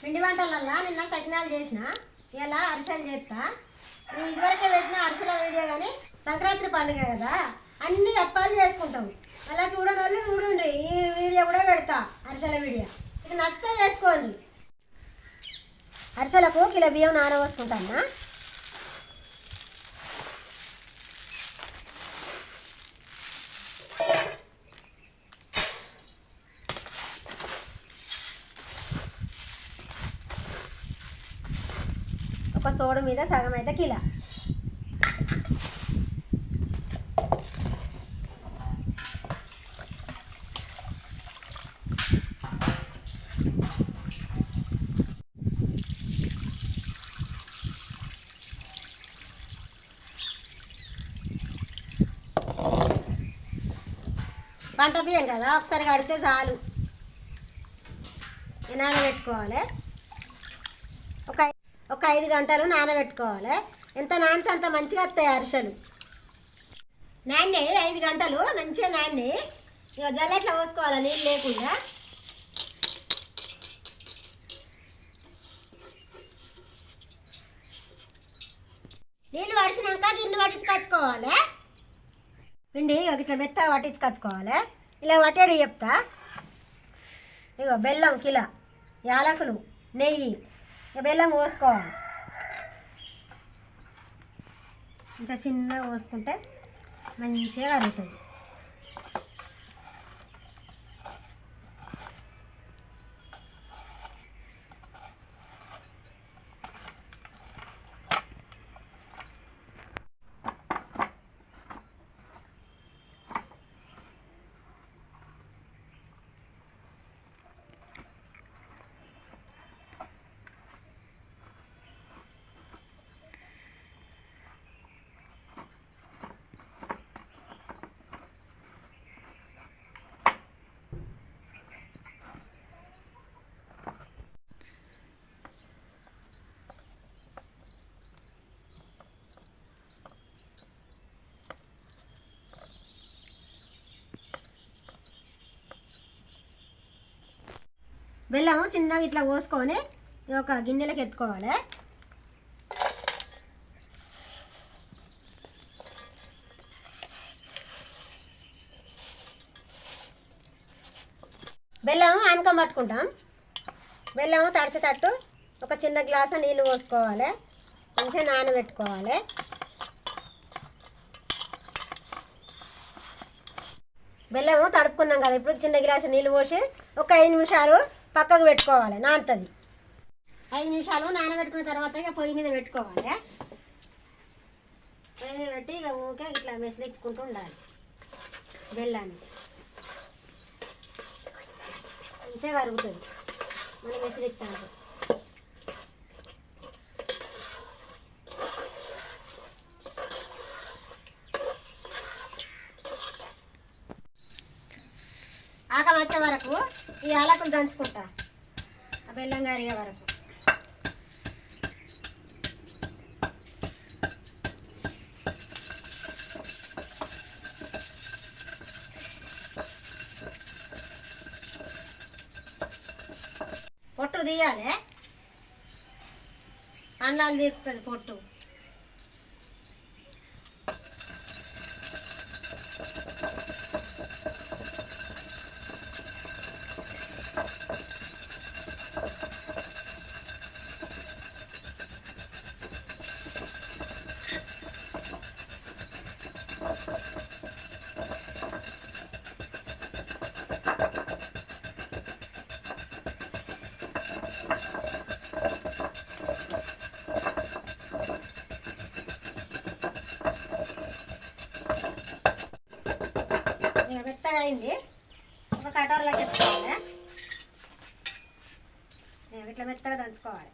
పిండి వంటలల్లా నిన్న కఠినాలు చేసిన ఇలా అరిసెలు చేస్తా ఇదివరకే పెట్టిన అరిసెల వీడియో కానీ సంక్రాంతి పండుగ కదా అన్ని అప్పాలు చేసుకుంటాం. అలా చూడని చూడండి ఈ వీడియో కూడా పెడతా అరిసెల వీడియో. ఇది నచ్చితే చేసుకోండి. అరిసెలకు కిలో బియ్యం నానబోసుకుంటానా సోడు మీద సగం అయితే కిలా. పంట బియ్యం కదా ఒకసారి కడితే చాలు. నానబెట్టుకోవాలి పెట్టుకోవాలి? ఒక ఐదు గంటలు నానబెట్టుకోవాలి. ఎంత నానితే అంత మంచిగా వస్తాయి అరిసెలు. నాన్నే ఐదు గంటలు మంచిగా నాన్నే ఇక జల్లెట్లో పోసుకోవాలి నీళ్ళు లేకుండా. నీళ్ళు పడిచినాక గిన్నె పట్టించుకొచ్చుకోవాలి. పిండి ఇక ఇట్లా మెత్త పట్టించుకొచ్చుకోవాలి. ఇలా పట్టేడు చెప్తా. ఇగో బెల్లం కిలో యాలకులు నెయ్యి. బెల్లం పోసుకోవాలి ఇంకా చిన్నగా పోసుకుంటే మంచిగా కరుగుతుంది. బెల్లం చిన్నగా ఇట్లా పోసుకొని ఒక గిన్నెలకు ఎత్తుకోవాలి. బెల్లం ఆనకం పట్టుకుంటాం. బెల్లం తడిచేటట్టు ఒక చిన్న గ్లాసు నీళ్ళు పోసుకోవాలి. మంచిగా నానబెట్టుకోవాలి. బెల్లము తడుపుకున్నాం కదా ఇప్పుడు చిన్న గ్లాసు నీళ్ళు పోసి ఒక ఐదు నిమిషాలు పక్కకు పెట్టుకోవాలి నానుతుంది ఐదు నిమిషాలు నానబెట్టుకున్న తర్వాత ఇక పొయ్యి మీద పెట్టుకోవాలి పొయ్యి మీద పెట్టి ఇక ఊకే ఇట్లా మెసిలించుకుంటూ ఉండాలి బెల్లాన్ని. మంచిగా కరుగుతుంది మళ్ళీ మెసిలిస్తాను. వచ్చే వరకు ఈ యాలకులు దంచుకుంటా. ఆ బెల్లం కరిగే వరకు. పొట్టు తీయాలి. అన్నాలు తీస్తుంది పొట్టు. ఇక అయింది. ఒక కటోరలోకి ఎత్తుకోవాలి ఇక ఇట్లా మెత్తగా దంచుకోవాలి.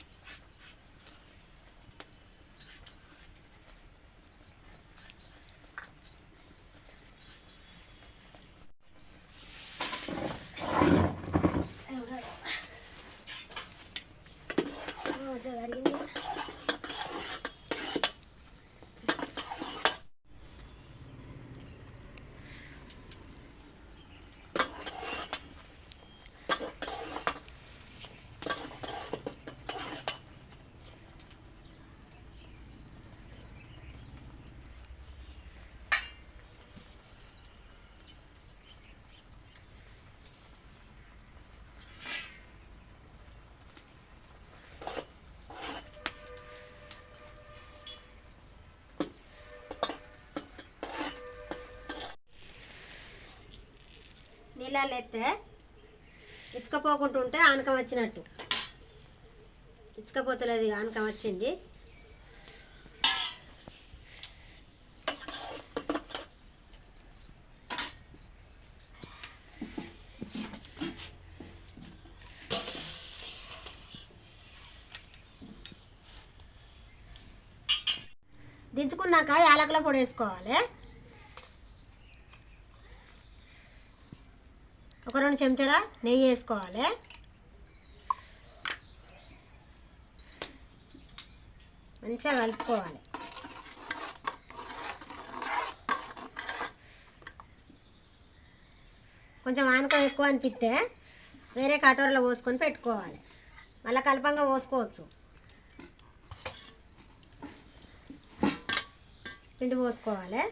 జరిగింది. నీళ్ళల్లో ఎత్తే ఇచ్చుకపోకుంటుంటే ఆనకం వచ్చినట్టు. ఇచ్చుకపోతలేదు ఆనకం వచ్చింది. దించుకున్నాక యాలకుల పొడి వేసుకోవాలి ఒక రెండు చెంచాల నెయ్యి వేసుకోవాలి. మంచిగా కలుపుకోవాలి. కొంచెం ఆనకం ఎక్కువ అనిపిస్తే వేరే కటోరలో పోసుకొని పెట్టుకోవాలి. మళ్ళీ కలపంగా పోసుకోవచ్చు. పిండి పోసుకోవాలి.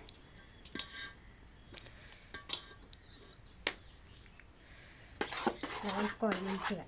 ఇలా కలుపుకోవాలి మంచిగా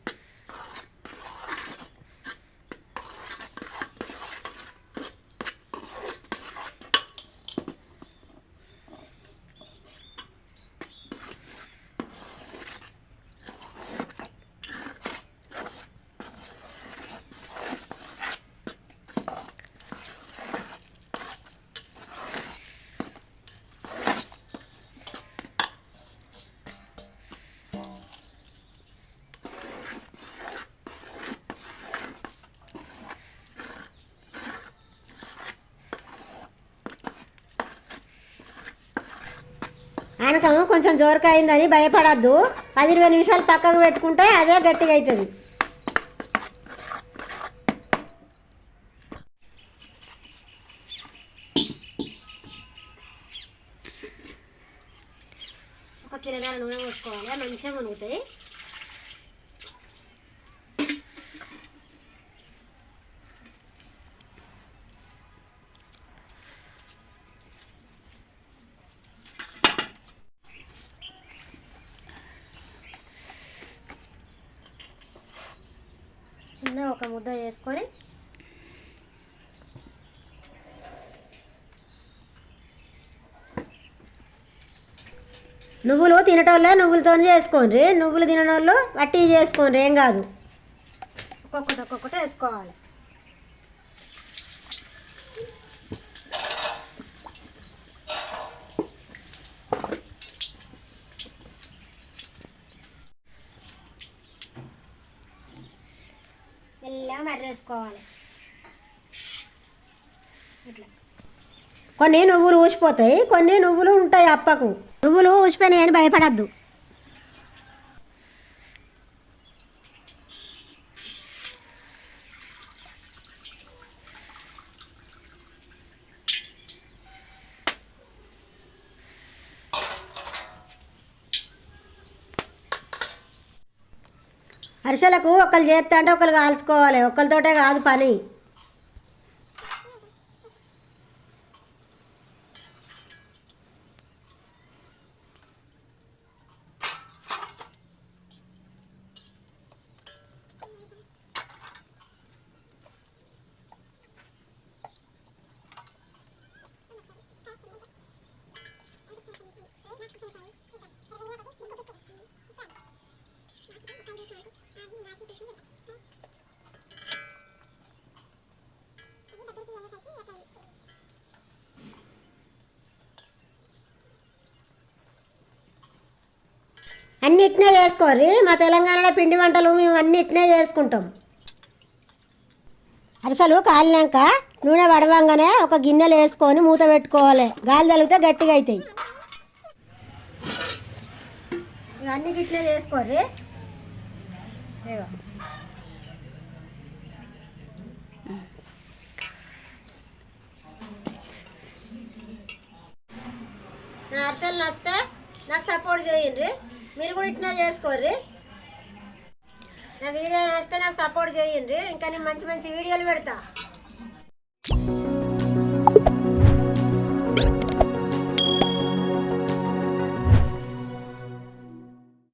ఆనకం కొంచెం జోరకైందని భయపడద్దు. పది ఇరవై నిమిషాలు పక్కకు పెట్టుకుంటే అదే గట్టిగా అవుతుంది ఒక కిలోన్నర నూనె పోసుకోవాలి. మంచిగా మునుగుతాయి. కింద ఒక ముద్ద వేసుకొని నువ్వులు తినటోళ్ళే నువ్వులతో చేసుకోండి నువ్వులు తినటోళ్ళు వట్టి చేసుకోండి ఏం కాదు. ఒక్కొక్కటి ఒక్కొక్కటి వేసుకోవాలి. మెల్లగా మర్రేసుకోవాలి. ఇట్లా. కొన్ని నువ్వులు ఊసిపోతాయి కొన్ని నువ్వులు ఉంటాయి అప్పకు. నువ్వులు ఊసిపోయినాయి అని భయపడద్దు. అరిసెలకు ఒకళ్ళు చేస్తా అంటే ఒకళ్ళు కాల్చుకోవాలి. ఒకరితోటే కాదు పని. అన్ని ఇట్నే చేసుకోర్రి మా తెలంగాణలో పిండి వంటలు మేము అన్ని ఇట్నే చేసుకుంటాం. అరిసెలు కాలినాక నూనె వడవంగానే ఒక గిన్నెలు వేసుకొని మూత పెట్టుకోవాలి. గాలి తలిగితే గట్టిగా అవుతాయి. ఇవన్నీ అన్ని గిట్నే చేసుకోర్రి నా అరిసెలు నచ్చితే నాకు సపోర్ట్ చేయండి. మీరు కూడా ఇట్లా చేసుకోర్రి. నా వీడియో వేస్తే నాకు సపోర్ట్ చేయండి. ఇంకా నేను మంచి మంచి వీడియోలు పెడతా.